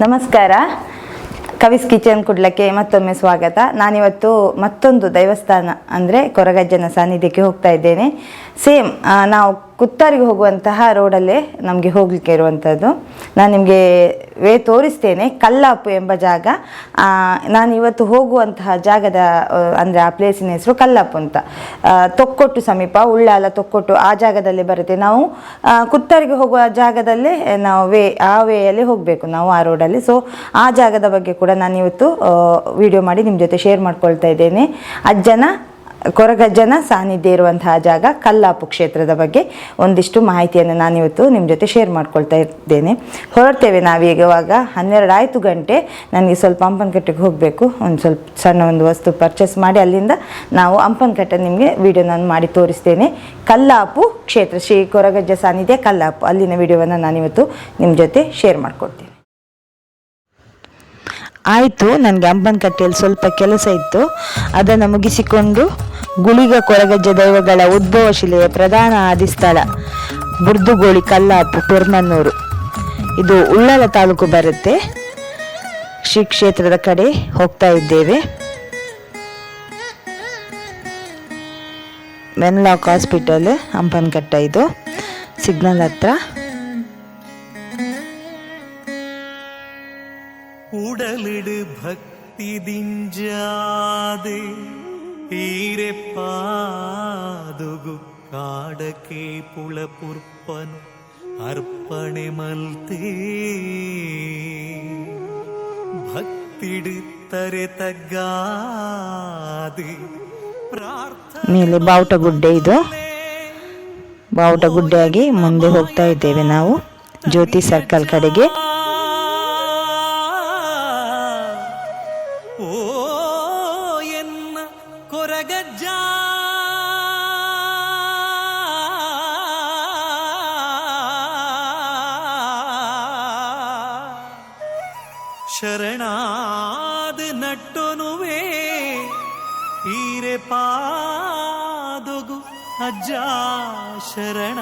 ನಮಸ್ಕಾರ. ಕವಿಸ್ ಕಿಚನ್ ಕುಡ್ಲಕ್ಕೆ ಮತ್ತೊಮ್ಮೆ ಸ್ವಾಗತ. ನಾನಿವತ್ತು ಮತ್ತೊಂದು ದೇವಸ್ಥಾನ ಅಂದರೆ ಕೊರಗಜ್ಜನ ಸಾನ್ನಿಧ್ಯಕ್ಕೆ ಹೋಗ್ತಾ ಇದ್ದೇನೆ. ಸೇಮ್ ನಾವು ಕುತ್ತಾರಿಗೆ ಹೋಗುವಂತಹ ರೋಡಲ್ಲೇ ನಮಗೆ ಹೋಗಲಿಕ್ಕೆ ಇರುವಂಥದ್ದು ನಾನು ನಿಮಗೆ ವೇ ತೋರಿಸ್ತೇನೆ, ಕಲ್ಲಾಪು ಎಂಬ ಜಾಗ. ನಾನು ಇವತ್ತು ಹೋಗುವಂತಹ ಜಾಗದ ಅಂದರೆ ಆ ಪ್ಲೇಸಿನ ಹೆಸರು ಕಲ್ಲಾಪು ಅಂತ. ತೊಕ್ಕೊಟ್ಟು ಸಮೀಪ, ಉಳ್ಳಾಲ ತೊಕ್ಕೊಟ್ಟು ಆ ಜಾಗದಲ್ಲಿ ಬರುತ್ತೆ. ನಾವು ಕುತ್ತಾರಿಗೆ ಹೋಗುವ ಜಾಗದಲ್ಲೇ ನಾವು ವೇ, ಆ ವೇಯಲ್ಲಿ ಹೋಗಬೇಕು ನಾವು ಆ ರೋಡಲ್ಲಿ. ಸೊ ಆ ಜಾಗದ ಬಗ್ಗೆ ಕೂಡ ನಾನು ಇವತ್ತು ವಿಡಿಯೋ ಮಾಡಿ ನಿಮ್ಮ ಜೊತೆ ಶೇರ್ ಮಾಡ್ಕೊಳ್ತಾ ಇದ್ದೇನೆ. ಅಜ್ಜನ ಕೊರಗಜ್ಜನ ಸಾನ್ನಿಧ್ಯ ಇರುವಂತಹ ಜಾಗ ಕಲ್ಲಾಪು ಕ್ಷೇತ್ರದ ಬಗ್ಗೆ ಒಂದಿಷ್ಟು ಮಾಹಿತಿಯನ್ನು ನಾನಿವತ್ತು ನಿಮ್ಮ ಜೊತೆ ಶೇರ್ ಮಾಡ್ಕೊಳ್ತಾ ಇದ್ದೇನೆ. ಹೊರಡ್ತೇವೆ ನಾವೀಗ ಇವಾಗ ಹನ್ನೆರಡು ಆಯಿತು ಗಂಟೆ. ನನಗೆ ಸ್ವಲ್ಪ ಅಂಪನಕಟ್ಟೆಗೆ ಹೋಗಬೇಕು. ಒಂದು ಸ್ವಲ್ಪ ಸಣ್ಣ ಒಂದು ವಸ್ತು ಪರ್ಚೇಸ್ ಮಾಡಿ ಅಲ್ಲಿಂದ ನಾವು ಅಂಪನಕಟ್ಟೆ ನಿಮಗೆ ವಿಡಿಯೋ ನಾನು ಮಾಡಿ ತೋರಿಸ್ತೇನೆ. ಕಲ್ಲಾಪು ಕ್ಷೇತ್ರ, ಶ್ರೀ ಕೊರಗಜ್ಜ ಸಾನ್ನಿಧ್ಯ ಕಲ್ಲಾಪು. ಅಲ್ಲಿನ ವಿಡಿಯೋವನ್ನು ನಾನಿವತ್ತು ನಿಮ್ಮ ಜೊತೆ ಶೇರ್ ಮಾಡ್ಕೊಡ್ತೀನಿ ಆಯಿತು, ನನಗೆ ಅಂಬನಕಟ್ಟೆಯಲ್ಲಿ ಸ್ವಲ್ಪ ಕೆಲಸ ಇತ್ತು. ಅದನ್ನು ಮುಗಿಸಿಕೊಂಡು ಗುಳಿಗ ಕೊರಗಜ್ಜ ದೈವಗಳ ಉದ್ಭವ ಶಿಲೆಯ ಪ್ರಧಾನ ಆದಿ ಸ್ಥಳ ಬುರ್ದುಗೋಳಿ ಕಲ್ಲಾಪು ಪೆರ್ಮನ್ನೂರು ಇದು ಉಳ್ಳಾಲ ತಾಲೂಕು ಬರುತ್ತೆ. ಶ್ರೀ ಕ್ಷೇತ್ರದ ಕಡೆ ಹೋಗ್ತಾ ಇದ್ದೇವೆ. ವೆನ್ಲಾಕ್ ಹಾಸ್ಪಿಟಲ್ ಹಂಪನ್ಕಟ್ಟ ಇದು, ಸಿಗ್ನಲ್ ಹತ್ರ. ಉಡಲಿಡು ಭಕ್ತಿ ದಿಂಜಾದೇ. ഈരെ പാതുകു ಕಾಡಕೆ ಪುಳಪುರ್ಪನು ಅರ್ಪಣೆ ಮಲ್ತೇ ಭಕ್ತಿಡು ತರೆ ತಗ್ಗಾದೆ ಪ್ರಾರ್ಥನೆ ಮೇಲೆ ಬಾವುಟಗುಡ್ಡೆ ಇದು ಬಾವುಟಗುಡ್ಡೆಯಾಗಿ ಮುಂದೆ ಹೋಗ್ತಾ ಇದ್ದೇವೆ ನಾವು ಜ್ಯೋತಿ ಸರ್ಕಲ್ ಕಡೆಗೆ ಶರಣಾದ ನಟ್ಟೊನುವೆ. ಈರೆ ಪಾದೊಗು ಅಜ್ಜ ಶರಣ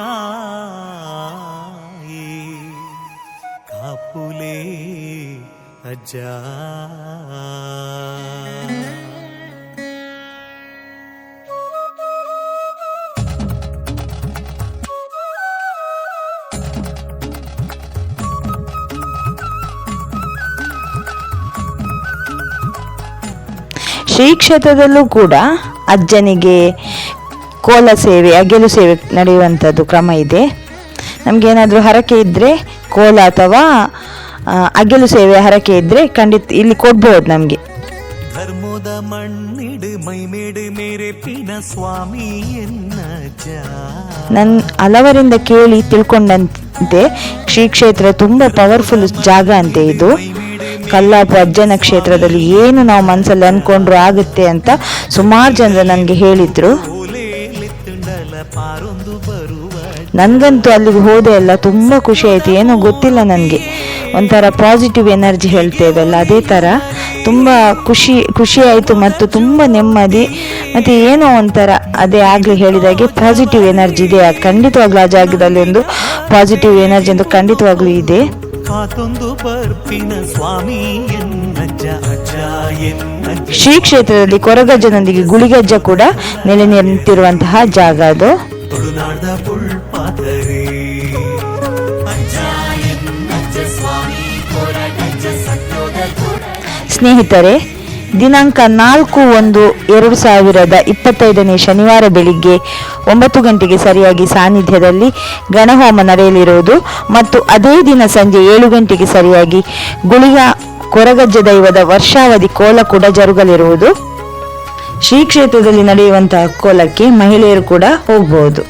ಕಾಪುಲೆ ಅಜ್ಜ. ಶ್ರೀ ಕ್ಷೇತ್ರದಲ್ಲೂ ಕೂಡ ಅಜ್ಜನಿಗೆ ಕೋಲ ಸೇವೆ, ಅಗೆಲು ಸೇವೆ ನಡೆಯುವಂಥದ್ದು ಕ್ರಮ ಇದೆ. ನಮಗೇನಾದರೂ ಹರಕೆ ಇದ್ದರೆ ಕೋಲ ಅಥವಾ ಅಗೆಲು ಸೇವೆ ಹರಕೆ ಇದ್ದರೆ ಖಂಡಿತ ಇಲ್ಲಿ ಕೊಡ್ಬೋದು ನಮಗೆ. ಮಣ್ಣಿಡು ಮೈಮೇಡು ಮೇರೆ ಪಿನ ಸ್ವಾಮಿ എന്ന ನನ್ ಹಲವರಿಂದ ಕೇಳಿ ತಿಳ್ಕೊಂಡಂತೆ ಶ್ರೀ ಕ್ಷೇತ್ರ ತುಂಬಾ ಪವರ್ಫುಲ್ ಜಾಗ ಅಂತೆ ಇದು. ಕಲ್ಲಾಪು ಅಜ್ಜನ ಕ್ಷೇತ್ರದಲ್ಲಿ ಏನು ನಾವು ಮನಸ್ಸಲ್ಲಿ ಅನ್ಕೊಂಡ್ರು ಆಗುತ್ತೆ ಅಂತ ಸುಮಾರು ಜನರು ನನಗೆ ಹೇಳಿದ್ರು. ನನಗಂತೂ ಅಲ್ಲಿಗೆ ಹೋದೆ ಅಲ್ಲ ತುಂಬ ಖುಷಿ ಆಯ್ತು ಏನೋ ಗೊತ್ತಿಲ್ಲ ನನಗೆ. ಒಂಥರ ಪಾಸಿಟಿವ್ ಎನರ್ಜಿ ಹೇಳ್ತೇವಲ್ಲ ಅದೇ ಥರ ತುಂಬ ಖುಷಿ ಖುಷಿ ಆಯಿತು ಮತ್ತು ತುಂಬ ನೆಮ್ಮದಿ. ಮತ್ತು ಏನೋ ಒಂಥರ ಅದೇ ಆಗಲೇ ಹೇಳಿದಾಗೆ ಪಾಸಿಟಿವ್ ಎನರ್ಜಿ ಇದೆ. ಖಂಡಿತವಾಗ್ಲೂ ಆ ಜಾಗದಲ್ಲಿ ಒಂದು ಪಾಸಿಟಿವ್ ಎನರ್ಜಿ ಅಂತ ಖಂಡಿತವಾಗ್ಲೂ ಇದೆ. ಶ್ರೀ ಕ್ಷೇತ್ರದಲ್ಲಿ ಕೊರಗಜ್ಜನೊಂದಿಗೆ ಗುಳಿಗಜ್ಜ ಕೂಡ ನೆಲೆ ನಿಂತಿರುವಂತಹ ಜಾಗ ಅದು. ಸ್ನೇಹಿತರೆ, ದಿನಾಂಕ ನಾಲ್ಕು ಒಂದು ಎರಡು ಸಾವಿರದ ಇಪ್ಪತ್ತೈದನೇ ಶನಿವಾರ ಬೆಳಿಗ್ಗೆ ಒಂಬತ್ತು ಗಂಟೆಗೆ ಸರಿಯಾಗಿ ಸಾನ್ನಿಧ್ಯದಲ್ಲಿ ಗಣಹೋಮ ನಡೆಯಲಿರುವುದು ಮತ್ತು ಅದೇ ದಿನ ಸಂಜೆ ಏಳು ಗಂಟೆಗೆ ಸರಿಯಾಗಿ ಗುಳಿಗ ಕೊರಗಜ್ಜ ದೈವದ ವರ್ಷಾವಧಿ ಕೋಲ ಕೂಡ ಜರುಗಲಿರುವುದು. ಶ್ರೀ ಕ್ಷೇತ್ರದಲ್ಲಿ ನಡೆಯುವಂತಹ ಕೋಲಕ್ಕೆ ಮಹಿಳೆಯರು ಕೂಡ ಹೋಗಬಹುದು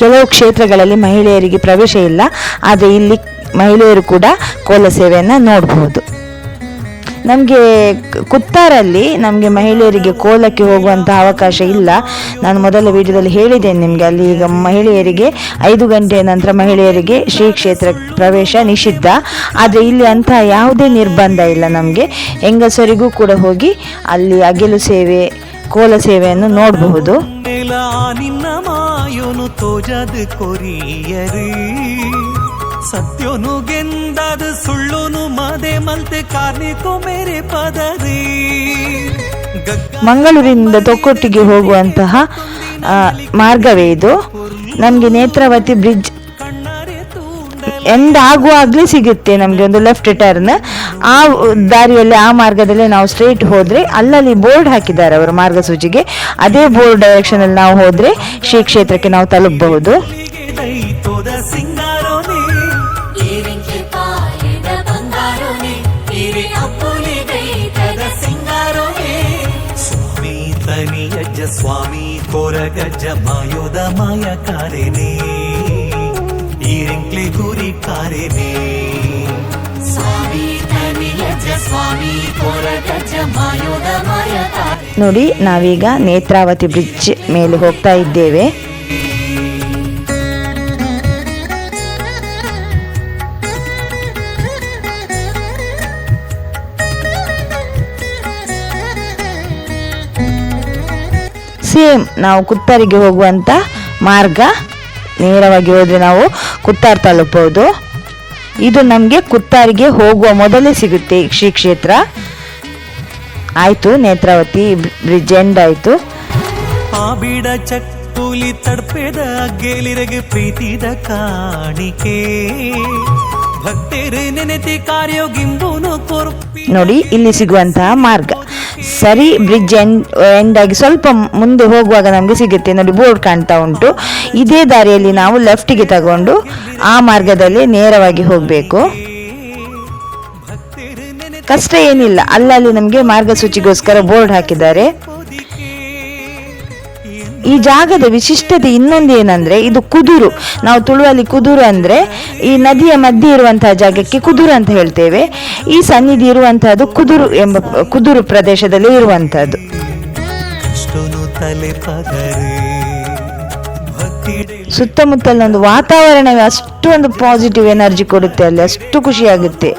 ಕೆಲವು ಕ್ಷೇತ್ರಗಳಲ್ಲಿ ಮಹಿಳೆಯರಿಗೆ ಪ್ರವೇಶ ಇಲ್ಲ, ಆದರೆ ಇಲ್ಲಿ ಮಹಿಳೆಯರು ಕೂಡ ಕೋಲ ಸೇವೆಯನ್ನು ನೋಡಬಹುದು ನಮಗೆ ಕುತ್ತಾರಲ್ಲಿ ನಮಗೆ ಮಹಿಳೆಯರಿಗೆ ಕೋಲಕ್ಕೆ ಹೋಗುವಂಥ ಅವಕಾಶ ಇಲ್ಲ. ನಾನು ಮೊದಲ ವಿಡಿಯೋದಲ್ಲಿ ಹೇಳಿದ್ದೇನೆ ನಿಮಗೆ, ಅಲ್ಲಿ ಈಗ ಮಹಿಳೆಯರಿಗೆ ಐದು ಗಂಟೆಯ ನಂತರ ಮಹಿಳೆಯರಿಗೆ ಶ್ರೀ ಕ್ಷೇತ್ರ ಪ್ರವೇಶ ನಿಷಿದ್ಧ. ಆದರೆ ಇಲ್ಲಿ ಅಂತಹ ಯಾವುದೇ ನಿರ್ಬಂಧ ಇಲ್ಲ ನಮಗೆ. ಹೆಂಗಸರಿಗೂ ಕೂಡ ಹೋಗಿ ಅಲ್ಲಿ ಅಗೆಲು ಸೇವೆ, ಕೋಲ ಸೇವೆಯನ್ನು ನೋಡಬಹುದು. ಸತ್ಯನು ಗೆಂದದು ಸುಳ್ಳುನು ಮದೆ ಮಲ್ತೆ ಕಾರ್ನಿಕೋ ಮೇರೆ ಪದರಿ ಮಂಗಳೂರಿನಿಂದ ತೊಕ್ಕೊಟ್ಟಿಗೆ ಹೋಗುವಂತಹ ಮಾರ್ಗವೇ ಇದು. ನಮಗೆ ನೇತ್ರಾವತಿ ಬ್ರಿಡ್ಜ್ ಎಂದ ಎಂಡ್ ಆಗುವಾಗಲೇ ಸಿಗುತ್ತೆ ನಮಗೆ ಒಂದು ಲೆಫ್ಟ್ ಟರ್ನ್. ಆ ದಾರಿಯಲ್ಲಿ ಆ ಮಾರ್ಗದಲ್ಲಿ ನಾವು ಸ್ಟ್ರೇಟ್ ಹೋದರೆ ಅಲ್ಲಲ್ಲಿ ಬೋರ್ಡ್ ಹಾಕಿದ್ದಾರೆ ಅವರು ಮಾರ್ಗಸೂಚಿಗೆ. ಅದೇ ಬೋರ್ಡ್ ಡೈರೆಕ್ಷನಲ್ಲಿ ನಾವು ಹೋದರೆ ಶ್ರೀ ಕ್ಷೇತ್ರಕ್ಕೆ ನಾವು ತಲುಪಬಹುದು. ಸ್ವಾಮಿ ಸ್ವಾಮಿ ಕೊರಗಜ್ಜ ಮಾಯೋದ ಮಾಯ ತಾರೆ ನೋಡಿ ನಾವೀಗ ನೇತ್ರಾವತಿ ಬ್ರಿಡ್ಜ್ ಮೇಲೆ ಹೋಗ್ತಾ ಇದ್ದೇವೆ. ಸೇಮ್ ನಾವು ಕುತ್ತಾರಿಗೆ ಹೋಗುವಂತ ಮಾರ್ಗ ನೇರವಾಗಿ ಹೋದ್ರೆ ನಾವು ಕುತ್ತಾರ್ ತಲುಪಬಹುದು ಇದು ನಮಗೆ ಕುತ್ತಾರಿಗೆ ಹೋಗುವ ಮೊದಲೇ ಸಿಗುತ್ತೆ ಶ್ರೀ ಕ್ಷೇತ್ರ. ಆಯ್ತು ನೇತ್ರಾವತಿ ಬ್ರಿಡ್ಜ್ ಎಂಡ್ ಆಯ್ತು. ಚಕ್ಕುಲಿ ತಡ್ಪೆದ ಗೆಲಿರಗೆ ಪ್ರೀತಿದ ಕಾಣಿಕೆ. ಭಕ್ತರು ನೆನೆತಿ ಕಾರ್ಯೋಗಿಂಬುನು ಕೊರ್ಪಿ ನೋಡಿ ಇಲ್ಲಿ ಸಿಗುವಂತಹ ಮಾರ್ಗ. ಸರಿ ಬ್ರಿಡ್ಜ್ ಎಂಡ್ ಎಂಡ್ ಆಗಿ ಸ್ವಲ್ಪ ಮುಂದೆ ಹೋಗುವಾಗ ನಮಗೆ ಸಿಗುತ್ತೆ. ನೋಡಿ ಬೋರ್ಡ್ ಕಾಣ್ತಾ ಉಂಟು. ಇದೇ ದಾರಿಯಲ್ಲಿ ನಾವು ಲೆಫ್ಟಿಗೆ ತಗೊಂಡು ಆ ಮಾರ್ಗದಲ್ಲಿ ನೇರವಾಗಿ ಹೋಗಬೇಕು. ಕಷ್ಟ ಏನಿಲ್ಲ. ಅಲ್ಲಲ್ಲಿ ನಮಗೆ ಮಾರ್ಗಸೂಚಿಗೋಸ್ಕರ ಬೋರ್ಡ್ ಹಾಕಿದ್ದಾರೆ. ಈ ಜಾಗದ ವಿಶಿಷ್ಟತೆ ಇನ್ನೊಂದು ಏನಂದ್ರೆ ಇದು ಕುದುರು. ನಾವು ತುಳುವಲ್ಲಿ ಕುದುರು ಅಂದ್ರೆ ಈ ನದಿಯ ಮಧ್ಯೆ ಇರುವಂತಹ ಜಾಗಕ್ಕೆ ಕುದುರು ಅಂತ ಹೇಳ್ತೇವೆ. ಈ ಸನ್ನಿಧಿ ಇರುವಂತಹದ್ದು ಕುದುರು ಎಂಬ ಕುದುರು ಪ್ರದೇಶದಲ್ಲಿ ಇರುವಂತಹದ್ದು ಸುತ್ತಮುತ್ತಲಿನ ಒಂದು ವಾತಾವರಣವೇ ಅಷ್ಟೊಂದು ಪಾಸಿಟಿವ್ ಎನರ್ಜಿ ಕೊಡುತ್ತೆ ಅಲ್ಲಿ ಅಷ್ಟು ಖುಷಿಯಾಗುತ್ತೆ.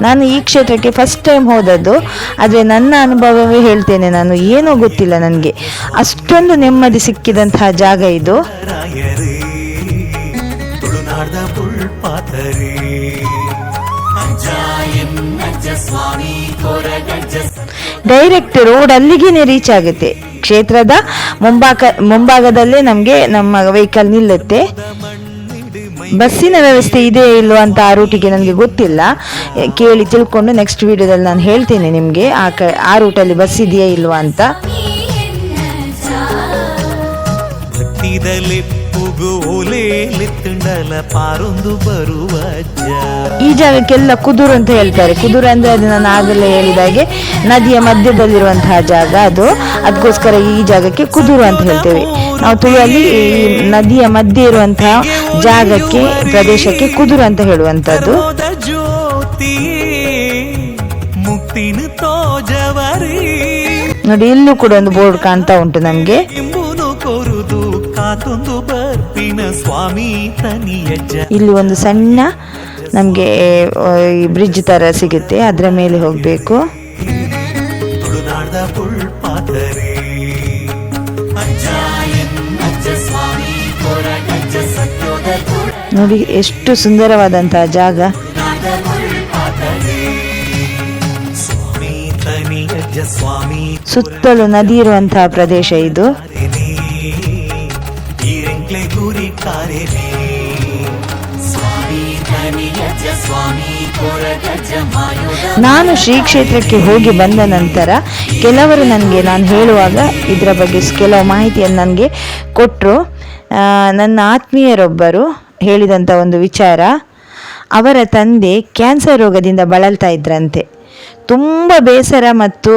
ನಾನು ಈ ಕ್ಷೇತ್ರಕ್ಕೆ ಫಸ್ಟ್ ಟೈಮ್ ಹೋದದ್ದು ಆದರೆ ನನ್ನ ಅನುಭವವೇ ಹೇಳ್ತೇನೆ ನಾನು ಏನೂ ಗೊತ್ತಿಲ್ಲ ನನಗೆ. ಅಷ್ಟೊಂದು ನೆಮ್ಮದಿ ಸಿಕ್ಕಿದಂತಹ ಜಾಗ ಇದು. ಡೈರೆಕ್ಟ್ ರೋಡ್ ಅಲ್ಲಿಗೇನೆ ರೀಚ್ ಆಗುತ್ತೆ. ಕ್ಷೇತ್ರದ ಮುಂಭಾಗ ಮುಂಭಾಗದಲ್ಲೇ ನಮಗೆ ನಮ್ಮ ವೆಹಿಕಲ್ ನಿಲ್ಲುತ್ತೆ. ಬಸ್ಸಿನ ವ್ಯವಸ್ಥೆ ಇದೆಯೇ ಇಲ್ವಾ ಅಂತ ಆ ರೂಟಿಗೆ ನನಗೆ ಗೊತ್ತಿಲ್ಲ. ಕೇಳಿ ತಿಳ್ಕೊಂಡು ನೆಕ್ಸ್ಟ್ ವಿಡಿಯೋದಲ್ಲಿ ನಾನು ಹೇಳ್ತೇನೆ ನಿಮಗೆ. ಆ ಕ, ಆ ರೂಟಲ್ಲಿ ಬಸ್ ಇದೆಯೇ ಇಲ್ವಾ ಅಂತ. ಈ ಜಾಗಕ್ಕೆಲ್ಲ ಕುದುರು ಅಂತ ಹೇಳ್ತಾರೆ. ಕುದುರು ಅಂದ್ರೆ ಅದು ನಾನು ಆಗಲೇ ಹೇಳಿದಾಗೆ ನದಿಯ ಮಧ್ಯದಲ್ಲಿರುವಂತಹ ಜಾಗ ಅದು. ಅದಕ್ಕೋಸ್ಕರ ಈ ಜಾಗಕ್ಕೆ ಕುದುರು ಅಂತ ಹೇಳ್ತೇವೆ. ನಾವು ತುಳುವಲ್ಲಿ ಈ ನದಿಯ ಮಧ್ಯೆ ಇರುವಂತಹ ಜಾಗಕ್ಕೆ ಪ್ರದೇಶಕ್ಕೆ ಕುದುರು ಅಂತ ಹೇಳುವಂತದ್ದು ನೋಡಿ ಇಲ್ಲೂ ಕೂಡ ಒಂದು ಬೋರ್ಡ್ ಕಾಣ್ತಾ ಉಂಟು ನಮ್ಗೆ. ಕೊರುದು ಬರ್ಪಿನ ಸ್ವಾಮಿ ತನಿಯಜ್ಜ ಇಲ್ಲಿ ಒಂದು ಸಣ್ಣ ನಮಗೆ ಈ ಬ್ರಿಡ್ಜ್ ತರ ಸಿಗುತ್ತೆ. ಅದರ ಮೇಲೆ ಹೋಗಬೇಕು. ತುಳುನಾಡ್ದ ಪುಳ್ಪಾತರೇ. ಅಜ್ಜಾಯಂ ಅಜ್ಜ ಸ್ವಾಮಿ ಕೊರಗಜ್ಜ ಸತ್ಯೋದ ತುಳ ನೋಡಿ ಎಷ್ಟು ಸುಂದರವಾದಂತಹ ಜಾಗ. ಸ್ವಾಮಿ ತನಿಯಜ್ಜ ಸ್ವಾಮಿ ಸುತ್ತಲೂ ನದಿ ಇರುವಂತಹ ಪ್ರದೇಶ ಇದು. ನಾನು ಶ್ರೀ ಕ್ಷೇತ್ರಕ್ಕೆ ಹೋಗಿ ಬಂದ ನಂತರ ಕೆಲವರು ನನಗೆ ನಾನು ಹೇಳುವಾಗ ಇದರ ಬಗ್ಗೆ ಕೆಲವು ಮಾಹಿತಿಯನ್ನು ನನಗೆ ಕೊಟ್ಟರು ನನ್ನ ಆತ್ಮೀಯರೊಬ್ಬರು ಹೇಳಿದಂಥ ಒಂದು ವಿಚಾರ. ಅವರ ತಂದೆ ಕ್ಯಾನ್ಸರ್ ರೋಗದಿಂದ ಬಳಲ್ತಾ ಇದ್ರಂತೆ. ತುಂಬ ಬೇಸರ ಮತ್ತು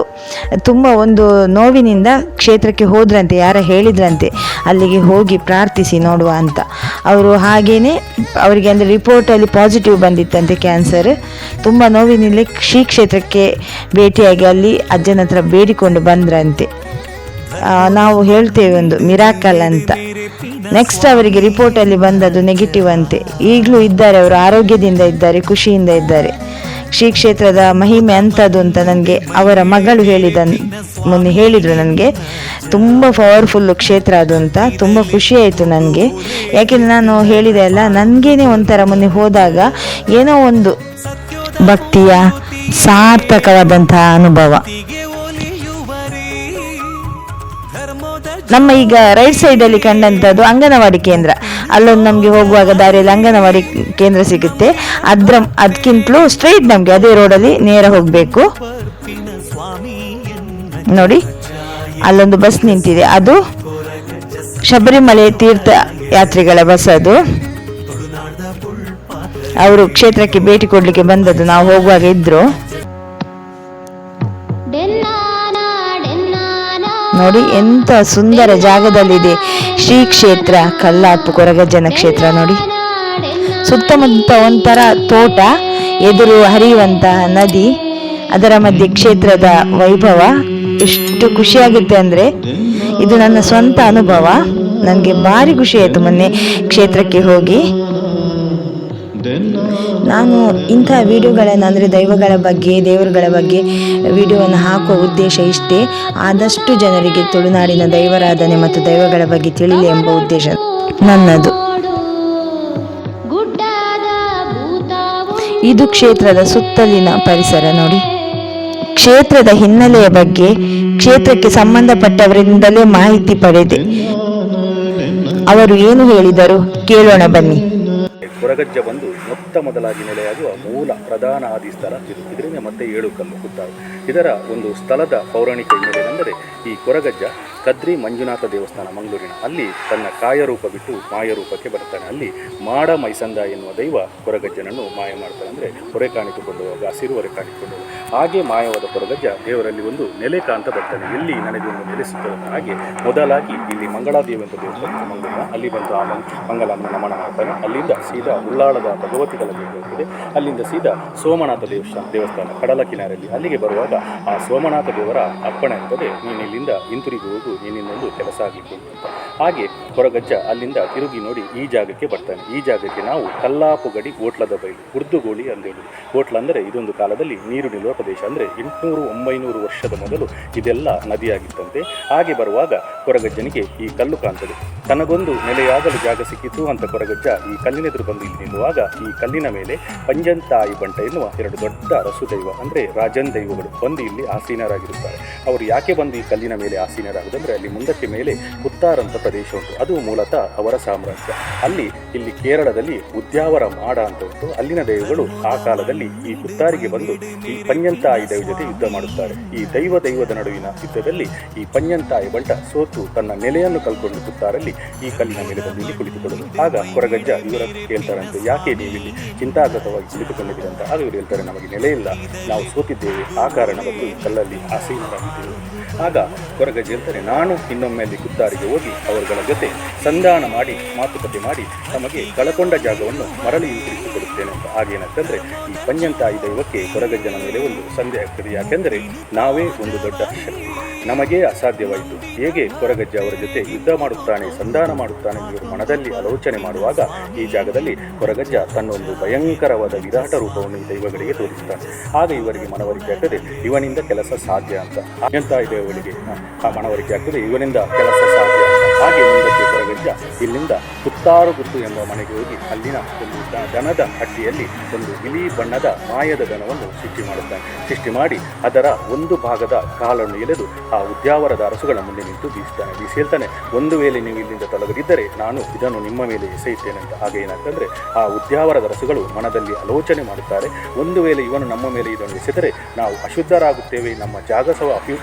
ತುಂಬ ಒಂದು ನೋವಿನಿಂದ ಕ್ಷೇತ್ರಕ್ಕೆ ಹೋದ್ರಂತೆ, ಯಾರ ಹೇಳಿದ್ರಂತೆ, ಅಲ್ಲಿಗೆ ಹೋಗಿ ಪ್ರಾರ್ಥಿಸಿ ನೋಡುವ ಅಂತ. ಅವರು ಹಾಗೇನೆ ಅವರಿಗೆ ಅಂದರೆ ರಿಪೋರ್ಟಲ್ಲಿ ಪಾಸಿಟಿವ್ ಬಂದಿತ್ತಂತೆ ಕ್ಯಾನ್ಸರ್ ತುಂಬ ನೋವಿನಲ್ಲಿ ಶ್ರೀ ಕ್ಷೇತ್ರಕ್ಕೆ ಭೇಟಿಯಾಗಿ ಅಲ್ಲಿ ಅಜ್ಜನ ಹತ್ರ ಬೇಡಿಕೊಂಡು ಬಂದ್ರಂತೆ. ನಾವು ಹೇಳ್ತೇವೆ ಒಂದು ಮಿರಾಕಲ್ ಅಂತ. ನೆಕ್ಸ್ಟ್ ಅವರಿಗೆ ರಿಪೋರ್ಟಲ್ಲಿ ಬಂದದ್ದು ನೆಗೆಟಿವ್ ಅಂತೆ. ಈಗಲೂ ಇದ್ದಾರೆ, ಅವರು ಆರೋಗ್ಯದಿಂದ ಇದ್ದಾರೆ, ಖುಷಿಯಿಂದ ಇದ್ದಾರೆ. ಶ್ರೀ ಕ್ಷೇತ್ರದ ಮಹಿಮೆ ಅಂಥದ್ದು ಅಂತ ನನಗೆ ಅವರ ಮಗಳು ಹೇಳಿದ ಮೊನ್ನೆ ಹೇಳಿದರು ನನಗೆ. ತುಂಬ ಪವರ್ಫುಲ್ಲು ಕ್ಷೇತ್ರ ಅದು ಅಂತ, ತುಂಬ ಖುಷಿ ಆಯಿತು ನನಗೆ. ಯಾಕೆಂದರೆ ನಾನು ಹೇಳಿದೆ ಅಲ್ಲ, ನನಗೇನೆ ಒಂಥರ ಮೊನ್ನೆ ಹೋದಾಗ ಏನೋ ಒಂದು ಭಕ್ತಿಯ ಸಾರ್ಥಕವಾದಂತಹ ಅನುಭವ. ನಮ್ಮ ಈಗ ರೈಟ್ ಸೈಡಲ್ಲಿ ಕಂಡಂಥದ್ದು ಅಂಗನವಾಡಿ ಕೇಂದ್ರ. ಅಲ್ಲೊಂದು ನಮಗೆ ಹೋಗುವಾಗ ದಾರಿಯಲ್ಲಿ ಅಂಗನವಾಡಿ ಕೇಂದ್ರ ಸಿಗುತ್ತೆ. ಅದ್ರ ಅದಕ್ಕಿಂತಲೂ ಸ್ಟ್ರೈಟ್ ನಮಗೆ ಅದೇ ರೋಡಲ್ಲಿ ನೇರ ಹೋಗಬೇಕು. ನೋಡಿ, ಅಲ್ಲೊಂದು ಬಸ್ ನಿಂತಿದೆ. ಅದು ಶಬರಿಮಲೆ ತೀರ್ಥ ಯಾತ್ರಿಗಳ ಬಸ್ ಅದು. ಅವರು ಕ್ಷೇತ್ರಕ್ಕೆ ಭೇಟಿ ಕೊಡಲಿಕ್ಕೆ ಬಂದದ್ದು ನಾವು ಹೋಗುವಾಗ ಇದ್ರು. ನೋಡಿ ಎಂತ ಸುಂದರ ಜಾಗದಲ್ಲಿದೆ. ಶ್ರೀ ಕ್ಷೇತ್ರ ಕಲ್ಲಾಪು, ಕೊರಗಜ್ಜನ ಕ್ಷೇತ್ರ ನೋಡಿ. ಸುತ್ತಮುತ್ತ ಒಂಥರ ತೋಟ, ಎದುರು ಹರಿಯುವಂತಹ ನದಿ, ಅದರ ಮಧ್ಯೆ ಕ್ಷೇತ್ರದ ವೈಭವ. ಎಷ್ಟು ಖುಷಿಯಾಗುತ್ತೆ ಅಂದರೆ, ಇದು ನನ್ನ ಸ್ವಂತ ಅನುಭವ. ನನಗೆ ಭಾರಿ ಖುಷಿ ಆಯಿತು ಮೊನ್ನೆ ಕ್ಷೇತ್ರಕ್ಕೆ ಹೋಗಿ. ನಾನು ಇಂಥ ವಿಡಿಯೋಗಳನ್ನು ಅಂದರೆ ದೈವಗಳ ಬಗ್ಗೆ, ದೇವರುಗಳ ಬಗ್ಗೆ ವಿಡಿಯೋವನ್ನು ಹಾಕುವ ಉದ್ದೇಶ ಇಷ್ಟೇ. ಆದಷ್ಟು ಜನರಿಗೆ ತುಳುನಾಡಿನ ದೈವರಾಧನೆ ಮತ್ತು ದೈವಗಳ ಬಗ್ಗೆ ತಿಳಿಲಿ ಎಂಬ ಉದ್ದೇಶ ನನ್ನದು. ಇದು ಕ್ಷೇತ್ರದ ಸುತ್ತಲಿನ ಪರಿಸರ ನೋಡಿ. ಕ್ಷೇತ್ರದ ಹಿನ್ನೆಲೆಯ ಬಗ್ಗೆ ಕ್ಷೇತ್ರಕ್ಕೆ ಸಂಬಂಧಪಟ್ಟವರಿಂದಲೇ ಮಾಹಿತಿ ಪಡೆದೆ. ಅವರು ಏನು ಹೇಳಿದರು? ಕೇಳೋಣ ಬನ್ನಿ. ಕೊರಗಜ್ಜ ಬಂದು ಮೊತ್ತ ಮೊದಲಾಗಿ ನೆಲೆಯಾಗುವ ಮೂಲ ಪ್ರಧಾನ ಆದಿ ಸ್ಥಳ ಇದು. ಇದರಿಂದ ಮತ್ತೆ ಏಳು ಕಲ್ಲು ಕುತ್ತಾರು ಇದರ ಒಂದು ಸ್ಥಳದ ಪೌರಾಣಿಕ ಹಿನ್ನೆಲೆಯೆಂದರೆ ಈ ಕೊರಗಜ್ಜ ಕದ್ರಿ ಮಂಜುನಾಥ ದೇವಸ್ಥಾನ ಮಂಗಳೂರಿನ. ಅಲ್ಲಿ ತನ್ನ ಕಾಯರೂಪ ಬಿಟ್ಟು ಮಾಯರೂಪಕ್ಕೆ ಬರ್ತಾನೆ ಅಲ್ಲಿ ಮಾಡ ಮೈಸಂದ ಎನ್ನುವ ದೈವ ಕೊರಗಜ್ಜನನ್ನು ಮಾಯ ಮಾಡ್ತಾನೆ. ಅಂದರೆ ಹೊರೆ ಕಾಣಿಸಿಕೊಂಡು ಹೋಗ ಹಸಿರು ಹೊರೆ ಕಾಣಿಸಿಕೊಂಡು ಹೋಗ ಮಾಯವಾದ ಕೊರಗಜ್ಜ ದೇವರಲ್ಲಿ ಒಂದು ನೆಲೆ ಕಾಂತ ಬರ್ತಾನೆ ಎಲ್ಲಿ ನನಗೆ ಒಂದು ನೆಲೆಸುತ್ತದೆ ಹಾಗೆ ಮೊದಲಾಗಿ ಇಲ್ಲಿ ಮಂಗಳಾದೇವಿ ಅಂತ ದೇವಸ್ಥಾನ ಮಂಗಳ ಅಲ್ಲಿ ಬಂದು ಆ ಮಂಗಳಮ್ಮನ ನಮನ ಮಾಡ್ತಾನೆ. ಅಲ್ಲಿಂದ ಸೀದಾ ಉಳ್ಳಾಳದ ಭಗವತಿಗಳ ದೇವರಾಗಿದೆ ಅಲ್ಲಿಂದ ಸೀದಾ ಸೋಮನಾಥ ದೇವಸ್ಥಾನ ದೇವಸ್ಥಾನ ಕಡಲ ಕಿನಾರಲ್ಲಿ ಅಲ್ಲಿಗೆ ಬರುವಾಗ ಆ ಸೋಮನಾಥ ದೇವರ ಅಪ್ಪಣೆ ಅಂತದೆ ನೀನು ಇಲ್ಲಿಂದ ಹಿಂತಿರುಗಿ ಹೋಗು, ನೀನಿನ್ನೊಂದು ಕೆಲಸ ಆಗಿತ್ತು ಹಾಗೆ ಹೊರಗಜ್ಜ ಅಲ್ಲಿಂದ ತಿರುಗಿ ನೋಡಿ ಈ ಜಾಗಕ್ಕೆ ಬರ್ತಾನೆ. ಈ ಜಾಗಕ್ಕೆ ನಾವು ಕಲ್ಲಾಪು ಗಡಿ ಓಟ್ಲದ ಬಯಲು, ಉರ್ದುಗೋಳಿ ಅಂದೇಳಿ. ಓಟ್ಲ ಅಂದರೆ ಇದೊಂದು ಕಾಲದಲ್ಲಿ ನೀರು ನಿಲ್ಲುವ ಪ್ರದೇಶ ಅಂದರೆ ಎಂಟುನೂರು ಒಂಬೈನೂರು ವರ್ಷದ ಮೊದಲು ಇದೆಲ್ಲ ನದಿಯಾಗಿತ್ತಂತೆ. ಹಾಗೆ ಬರುವಾಗ ಕೊರಗಜ್ಜನಿಗೆ ಈ ಕಲ್ಲು ಕಾಣ್ತದೆ. ತನಗೊಂದು ನೆಲೆಯಾಗಲು ಜಾಗ ಸಿಕ್ಕಿತು ಅಂತ ಕೊರಗಜ್ಜ ಈ ಕಲ್ಲಿನ ಎದುರು ಬಂದು ಇಲ್ಲಿ ನಿಲ್ಲುವಾಗ ಈ ಕಲ್ಲಿನ ಮೇಲೆ ಪಂಜಂತಾಯಿ ಬಂಟ ಎನ್ನುವ ಎರಡು ದೊಡ್ಡ ರಸು ದೈವ ಅಂದರೆ ರಾಜನ್ ದೈವಗಳು ಬಂದು ಇಲ್ಲಿ ಆಸೀನರಾಗಿರುತ್ತಾರೆ. ಅವರು ಯಾಕೆ ಬಂದು ಈ ಕಲ್ಲಿನ ಮೇಲೆ ಆಸೀನರಾಗುದಂದ್ರೆ ಅಲ್ಲಿ ಮುಂದಕ್ಕೆ ಮೇಲೆ ಕುತ್ತಾರಂತ ಪ್ರದೇಶ ಉಂಟು. ಅದು ಮೂಲತಃ ಅವರ ಸಾಮ್ರಾಜ್ಯ. ಅಲ್ಲಿ, ಇಲ್ಲಿ ಕೇರಳದಲ್ಲಿ ಉದ್ಯಾವರ ಮಾಡ ಅಂತ ಉಂಟು. ಅಲ್ಲಿನ ದೈವಗಳು ಆ ಕಾಲದಲ್ಲಿ ಈ ಕುತ್ತಾರಿಗೆ ಬಂದು ಈ ಪಂಜಂತಾಯಿ ದೈವ ಜೊತೆ ಯುದ್ಧ ಮಾಡುತ್ತಾರೆ. ಈ ದೈವ ದೈವದ ನಡುವಿನ ಯುದ್ಧದಲ್ಲಿ ಈ ಪಂಜಂತಾಯಿ ಬಂಟ ಸೋತು ತನ್ನ ನೆಲೆಯನ್ನು ಕಲ್ಕೊಂಡು ಕುತ್ತಾರಲ್ಲಿ ಈ ಕಲ್ಲಿನ ಮೇಲೆ ಬಂದು ಇಲ್ಲಿ ಆಗ ಕೊರಗಜ್ಜ, ಇವರ ಹೇಳ್ತಾರಂತೆ, ಯಾಕೆ ನೀವು ಇಲ್ಲಿ ಚಿಂತಾಗತವಾಗಿ ಕುಳಿತುಕೊಂಡಿದ್ದೀರಿ ಅಂತ ಆಗ ಇವರು ಹೇಳ್ತಾರೆ, ನಮಗೆ ನೆಲೆ ಇಲ್ಲ ನಾವು ಸೋತಿದ್ದೇವೆ. ಆ ಕಾರಣ ಬಂದು ಕಲ್ಲಲ್ಲಿ ಆಸೆಯಿಂದ ಆಗ ಕೊರಗಜ್ಜ ಹೇಳ್ತಾರೆ, ನಾನು ಇನ್ನೊಮ್ಮೆ ಅಲ್ಲಿ ಕುತ್ತಾರಿಗೆ ಹೋಗಿ ಅವರುಗಳ ಜೊತೆ ಸಂಧಾನ ಮಾಡಿ, ಮಾತುಕತೆ ಮಾಡಿ ತಮಗೆ ಕಳಕೊಂಡ ಜಾಗವನ್ನು ಮರಳಿ ಹಿಂತಿರುಗಿಸಿಕೊಡುತ್ತೇನೆ ಅಂತ ಹಾಗೇನಂತಂದ್ರೆ ಈ ಪಂಜಂತಾಯಿ ದೈವಕ್ಕೆ ಕೊರಗಜ್ಜನ ಮೇಲೆ ಒಂದು ಸಂದೇಹ ಆಗ್ತದೆ. ಯಾಕೆಂದರೆ ನಾವೇ ಒಂದು ದೊಡ್ಡ ಶಕ್ತಿ ನಮಗೇ ಅಸಾಧ್ಯವಾಯಿತು. ಹೇಗೆ ಕೊರಗಜ್ಜ ಅವರ ಜೊತೆ ಯುದ್ಧ ಮಾಡುತ್ತಾನೆ, ಸಂಧಾನ ಮಾಡುತ್ತಾನೆ ಇವರು ಮನದಲ್ಲಿ ಆಲೋಚನೆ ಮಾಡುವಾಗ ಈ ಜಾಗದಲ್ಲಿ ಕೊರಗಜ್ಜ ತನ್ನೊಂದು ಭಯಂಕರವಾದ ವಿರಾಟ ರೂಪವನ್ನು ಈ ದೈವಗಳಿಗೆ ತೋರಿಸುತ್ತಾನೆ. ಆಗ ಇವರಿಗೆ ಮನವರಿಕೆ ಆಗ್ತದೆ, ಇವನಿಂದ ಕೆಲಸ ಸಾಧ್ಯ ಅಂತ. ಪಂಜಂತಾಯಿ ದೈವಗಳಿಗೆ ಆ ಮನವರಿಕೆ ಆಗ್ತದೆ, ಇವನಿಂದ ಕೆಲಸ ಸಾಧ್ಯ ಅಂತ ಹಾಗೆ ಇಲ್ಲಿಂದ ಕುತ್ತಾರು ಗುತ್ತು ಎಂಬ ಮನೆಗೆ ಹೋಗಿ ಅಲ್ಲಿನ ಒಂದು ದನದ ಹಟ್ಟಿಯಲ್ಲಿ ಒಂದು ಇಲಿ ಬಣ್ಣದ ಮಾಯದ ದನವನ್ನು ಸೃಷ್ಟಿ ಮಾಡುತ್ತಾನೆ ಸೃಷ್ಟಿ ಮಾಡಿ ಅದರ ಒಂದು ಭಾಗದ ಕಾಲನ್ನು ಎಳೆದು ಆ ಉದ್ಯಾವರದ ಅರಸುಗಳ ಮುಂದೆ ನಿಂತು ಬೀಸುತ್ತಾನೆ ಬೀಸಿ ಹೇಳ್ತಾನೆ ಒಂದು ವೇಳೆ ನೀವು ಇಲ್ಲಿಂದ ತೊಲಗದಿದ್ದರೆ ನಾನು ಇದನ್ನು ನಿಮ್ಮ ಮೇಲೆ ಎಸೆಯುತ್ತೇನೆ ಅಂತ. ಹಾಗೆ ಏನಾಗ್ತಂದ್ರೆ ಆ ಉದ್ಯಾವರದ ಅರಸುಗಳು ಮನದಲ್ಲಿ ಆಲೋಚನೆ ಮಾಡುತ್ತಾರೆ. ಒಂದು ವೇಳೆ ಇವನು ನಮ್ಮ ಮೇಲೆ ಇದನ್ನು ಎಸೆದರೆ ನಾವು ಅಶುದ್ಧರಾಗುತ್ತೇವೆ. ನಮ್ಮ ಜಾಗ ಸಹ ಅಪಿ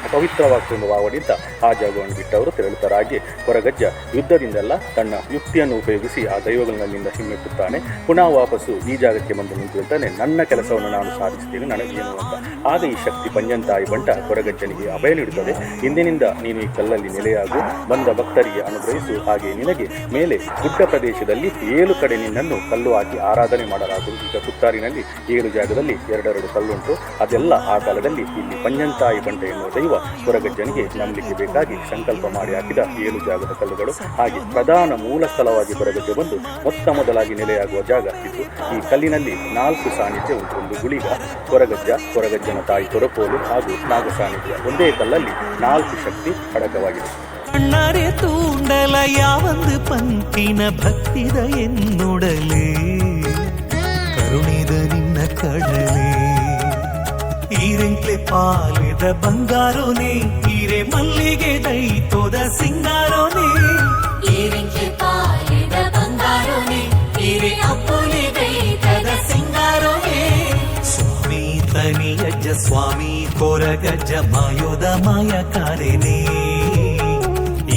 ಎಂಬ ಭಾವನೆಯಿಂದ ಆ ಜಾಗವನ್ನು ಬಿಟ್ಟವರು ತೆರಳುತ್ತಾರೆ. ಹಾಗೆ ಹೊರಗಜ್ಜ ಯುದ್ಧದಿಂದಲ್ಲ ತನ್ನ ಯುಕ್ತಿಯನ್ನು ಉಪಯೋಗಿಸಿ ಆ ದೈವಗಳಿಂದ ಹಿಮ್ಮೆಟ್ಟುತ್ತಾನೆ. ಪುನಃ ವಾಪಸ್ಸು ಈ ಜಾಗಕ್ಕೆ ಬಂದು ನಿಂತಿರುತ್ತಾನೆ ನನ್ನ ಕೆಲಸವನ್ನು ನಾನು ಸಾಧಿಸುತ್ತೇನೆ ನನಗೇನು ಅಂತ. ಆಗ ಈ ಶಕ್ತಿ ಪಂಜಂತಾಯಿ ಬಂಟ ಕೊರಗಜ್ಜನಿಗೆ ಅಭಯ ನೀಡುತ್ತದೆ. ಇಂದಿನಿಂದ ನೀನು ಈ ಕಲ್ಲಲ್ಲಿ ನೆಲೆಯಾಗು, ಬಂದ ಭಕ್ತರಿಗೆ ಅನುಗ್ರಹಿಸು. ಹಾಗೆ ನಿನಗೆ ಮೇಲೆ ಗುಡ್ಡ ಪ್ರದೇಶದಲ್ಲಿ ಏಳು ಕಡೆ ನಿನ್ನನ್ನು ಕಲ್ಲು ಹಾಕಿ ಆರಾಧನೆ ಮಾಡಲಾಗುವುದು. ಈಗ ಕುತ್ತಾರಿನಲ್ಲಿ ಏಳು ಜಾಗದಲ್ಲಿ ಎರಡೆರಡು ಕಲ್ಲುಂಟು. ಅದೆಲ್ಲ ಆ ಕಾಲದಲ್ಲಿ ಇಲ್ಲಿ ಪಂಜಂತಾಯಿ ಬಂಡೆ ಎನ್ನುವ ದೈವ ಕೊರಗಜ್ಜನಿಗೆ ನಂಬಲಿಕ್ಕೆ ಬೇಕಾಗಿ ಸಂಕಲ್ಪ ಮಾಡಿ ಹಾಕಿದ ಏಳು ಜಾಗದ ಕಲ್ಲುಗಳು. ಹಾಗೆ ಪ್ರಧಾನ ಮೂಲ ಸ್ಥಳವಾಗಿ ಕೊರಗಜ್ಜೆ ಬಂದು ಮೊತ್ತ ಮೊದಲಾಗಿ ನೆಲೆಯಾಗುವ ಜಾಗ ಇತ್ತು ಈ ಕಲ್ಲಿನಲ್ಲಿ ನಾಲ್ಕು ಸಾನ್ನಿಧ್ಯ ಉಂಟು. ಒಂದು ಗುಳಿಗ ಕೊರಗಜ್ಜ ಕೊರಗಜ್ಜನ ತಾಯಿ ಕೊರಕೋಲು ಹಾಗೂ ನಾಗ ಸಾನ್ನಿಧ್ಯ. ಒಂದೇ ಕಲ್ಲಲ್ಲಿ ನಾಲ್ಕು ಶಕ್ತಿ ಅಡಕವಾಗಿದೆ. ಕಣ್ಣಾರೆ ತೂಂಡಲ, ಯಾವಂದು ಪಂಕಿನ ಭಕ್ತಿದ ಎನ್ನುಡಲೇ? ನಿನ್ನ ಕಡಲೆ ಈರೆಂಕ್ಲೆ ಪಾಲಿದ ಬಂಗಾರೋನೆ ಈರೆ ಮಲ್ಲಿಗೆ ದೈತೋದ ಸಿಂಗಾರೋನೆ ಈರಿಂಕೆ ಪಾಲಿದ ಬಂಗಾರೋನೆ ಈರೆ ಅಪ್ಪುಲಿ ದೈತದ ಸಿಂಗಾರೋನೆ ಸ್ವಾಮಿ ತನಿಯಜ್ಜ ಸ್ವಾಮಿ ಕೊರಗಜ್ಜ ಮಾಯೋದ ಮಾಯ ಕಾರೆನೆ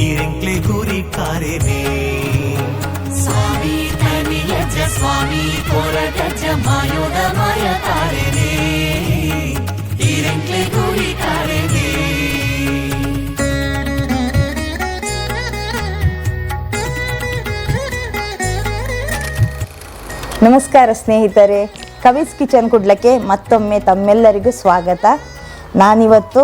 ಈರೆಂಕ್ಲೆ ಗುರಿ ಕಾರೆನೆ ಮಾಯೋದ ಮಾಯ ಕಾರೆನೆ ಈರೆಂಕ್ಲೆ ಗುರಿ ಕಾರೆನೆ ನಮಸ್ಕಾರ ಸ್ನೇಹಿತರೆ, ಕವಿಸ್ ಕಿಚನ್ ಕುಡ್ಲಕ್ಕೆ ಮತ್ತೊಮ್ಮೆ ತಮ್ಮೆಲ್ಲರಿಗೂ ಸ್ವಾಗತ. ನಾನಿವತ್ತು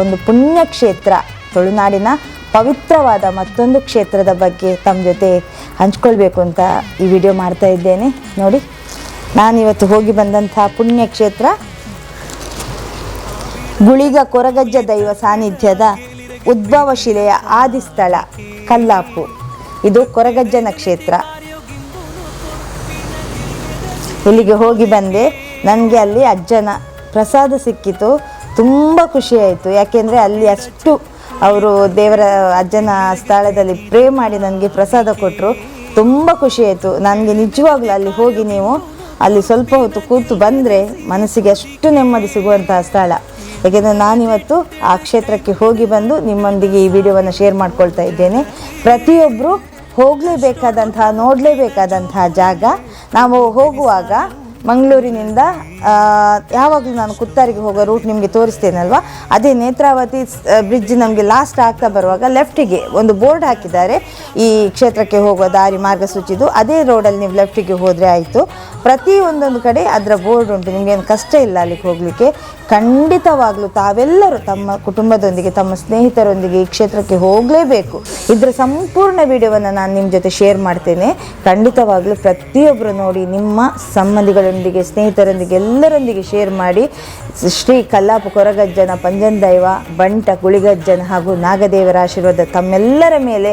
ಒಂದು ಪುಣ್ಯಕ್ಷೇತ್ರ, ತುಳುನಾಡಿನ ಪವಿತ್ರವಾದ ಮತ್ತೊಂದು ಕ್ಷೇತ್ರದ ಬಗ್ಗೆ ತಮ್ಮ ಜೊತೆ ಹಂಚ್ಕೊಳ್ಬೇಕು ಅಂತ ಈ ವಿಡಿಯೋ ಮಾಡ್ತಾ ಇದ್ದೇನೆ. ನೋಡಿ, ನಾನಿವತ್ತು ಹೋಗಿ ಬಂದಂತಹ ಪುಣ್ಯಕ್ಷೇತ್ರ ಗುಳಿಗ ಕೊರಗಜ್ಜ ದೈವ ಸಾನ್ನಿಧ್ಯದ ಉದ್ಭವ ಶಿಲೆಯ ಆದಿಸ್ಥಳ ಕಲ್ಲಾಪು ಇದು ಕೊರಗಜ್ಜನ ಕ್ಷೇತ್ರ. ಇಲ್ಲಿಗೆ ಹೋಗಿ ಬಂದೆ. ನನಗೆ ಅಲ್ಲಿ ಅಜ್ಜನ ಪ್ರಸಾದ ಸಿಕ್ಕಿತು. ತುಂಬ ಖುಷಿಯಾಯಿತು ಯಾಕೆಂದರೆ ಅಲ್ಲಿ ಅಷ್ಟು ಅವರು ದೇವರ ಅಜ್ಜನ ಸ್ಥಳದಲ್ಲಿ ಪ್ರೇ ಮಾಡಿ ನನಗೆ ಪ್ರಸಾದ ಕೊಟ್ಟರು ತುಂಬ ಖುಷಿಯಾಯಿತು ನನಗೆ ನಿಜವಾಗ್ಲೂ ಅಲ್ಲಿ ಹೋಗಿ ನೀವು ಅಲ್ಲಿ ಸ್ವಲ್ಪ ಹೊತ್ತು ಕೂತು ಬಂದರೆ ಮನಸ್ಸಿಗೆ ಅಷ್ಟು ನೆಮ್ಮದಿ ಸಿಗುವಂತಹ ಸ್ಥಳ. ಯಾಕೆಂದರೆ ನಾನಿವತ್ತು ಆ ಕ್ಷೇತ್ರಕ್ಕೆ ಹೋಗಿ ಬಂದು ನಿಮ್ಮೊಂದಿಗೆ ಈ ವಿಡಿಯೋವನ್ನು ಶೇರ್ ಮಾಡ್ಕೊಳ್ತಾ ಇದ್ದೇನೆ. ಪ್ರತಿಯೊಬ್ಬರು ಹೋಗಲೇಬೇಕಾದಂತಹ, ನೋಡಲೇಬೇಕಾದಂತಹ ಜಾಗ. ನಾವು ಹೋಗುವಾಗ ಮಂಗಳೂರಿನಿಂದ ಯಾವಾಗಲೂ ನಾನು ಕುತ್ತಾರಿಗೆ ಹೋಗೋ ರೂಟ್ ನಿಮಗೆ ತೋರಿಸ್ತೇನಲ್ವಾ? ಅದೇ ನೇತ್ರಾವತಿ ಬ್ರಿಡ್ಜ್ ನಮಗೆ ಲಾಸ್ಟ್ ಆಗ್ತಾ ಬರುವಾಗ ಲೆಫ್ಟಿಗೆ ಒಂದು ಬೋರ್ಡ್ ಹಾಕಿದ್ದಾರೆ. ಈ ಕ್ಷೇತ್ರಕ್ಕೆ ಹೋಗುವ ದಾರಿ ಮಾರ್ಗಸೂಚಿದು. ಅದೇ ರೋಡಲ್ಲಿ ನೀವು ಲೆಫ್ಟಿಗೆ ಹೋದರೆ ಆಯಿತು. ಪ್ರತಿ ಒಂದೊಂದು ಕಡೆ ಅದರ ಬೋರ್ಡ್ ಉಂಟು. ನಿಮಗೇನು ಕಷ್ಟ ಇಲ್ಲ ಅಲ್ಲಿಗೆ ಹೋಗಲಿಕ್ಕೆ. ಖಂಡಿತವಾಗಲೂ ತಾವೆಲ್ಲರೂ ತಮ್ಮ ಕುಟುಂಬದೊಂದಿಗೆ, ತಮ್ಮ ಸ್ನೇಹಿತರೊಂದಿಗೆ ಈ ಕ್ಷೇತ್ರಕ್ಕೆ ಹೋಗಲೇಬೇಕು. ಇದರ ಸಂಪೂರ್ಣ ವಿಡಿಯೋವನ್ನು ನಾನು ನಿಮ್ಮ ಜೊತೆ ಶೇರ್ ಮಾಡ್ತೇನೆ. ಖಂಡಿತವಾಗಲೂ ಪ್ರತಿಯೊಬ್ಬರು ನೋಡಿ ನಿಮ್ಮ ಸಂಬಂಧಿಗಳೊಂದಿಗೆ ಸ್ನೇಹಿತರೊಂದಿಗೆ, ಎಲ್ಲರೊಂದಿಗೆ ಶೇರ್ ಮಾಡಿ. ಶ್ರೀ ಕಲ್ಲಾಪು ಕೊರಗಜ್ಜನ ಪಂಜಂದೈವ, ಬಂಟ ಕುಳಿಗಜ್ಜನ ಹಾಗೂ ನಾಗದೇವರ ಆಶೀರ್ವಾದ ತಮ್ಮೆಲ್ಲರ ಮೇಲೆ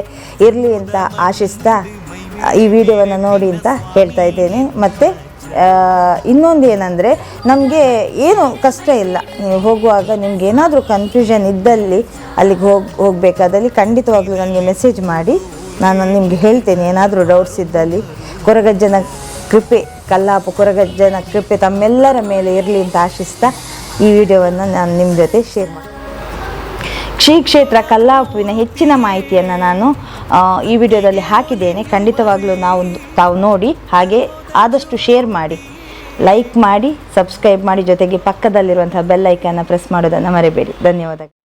ಇರಲಿ ಅಂತ ಆಶಿಸ್ತಾ ಈ ವಿಡಿಯೋವನ್ನು ನೋಡಿ ಅಂತ ಹೇಳ್ತಾ ಇದ್ದೇನೆ. ಮತ್ತು ಇನ್ನೊಂದು ಏನಂದರೆ, ನಮಗೆ ಏನು ಕಷ್ಟ ಇಲ್ಲ. ನೀವು ಹೋಗುವಾಗ ನಿಮ್ಗೆ ಏನಾದರೂ ಕನ್ಫ್ಯೂಷನ್ ಇದ್ದಲ್ಲಿ, ಅಲ್ಲಿಗೆ ಹೋಗಿ, ಹೋಗಬೇಕಾದಲ್ಲಿ ಖಂಡಿತವಾಗ್ಲೂ ನನಗೆ ಮೆಸೇಜ್ ಮಾಡಿ. ನಾನು ನಿಮಗೆ ಹೇಳ್ತೇನೆ, ಏನಾದರೂ ಡೌಟ್ಸ್ ಇದ್ದಲ್ಲಿ, ಕೊರಗಜ್ಜನ ಕೃಪೆ ಕಲ್ಲಾಪು, ಕುರಗಜ್ಜನ, ಕೃಪೆ ತಮ್ಮೆಲ್ಲರ ಮೇಲೆ ಇರಲಿ ಅಂತ ಆಶಿಸ್ತಾ ಈ ವಿಡಿಯೋವನ್ನು ನಾನು ನಿಮ್ಮ ಜೊತೆ ಶೇರ್ ಮಾಡ್ತೀನಿ ಶ್ರೀ ಕ್ಷೇತ್ರ ಕಲ್ಲಾಪುವಿನ ಹೆಚ್ಚಿನ ಮಾಹಿತಿಯನ್ನು ನಾನು ಈ ವಿಡಿಯೋದಲ್ಲಿ ಹಾಕಿದ್ದೇನೆ. ಖಂಡಿತವಾಗ್ಲೂ ನಾವು, ತಾವು ನೋಡಿ ಹಾಗೆ ಆದಷ್ಟು ಶೇರ್ ಮಾಡಿ ಲೈಕ್ ಮಾಡಿ ಸಬ್ಸ್ಕ್ರೈಬ್ ಮಾಡಿ ಜೊತೆಗೆ ಪಕ್ಕದಲ್ಲಿರುವಂತಹ ಬೆಲ್ಲೈಕನ್ನು ಪ್ರೆಸ್ ಮಾಡೋದನ್ನು ಮರಿಬೇಡಿ. ಧನ್ಯವಾದಗಳು.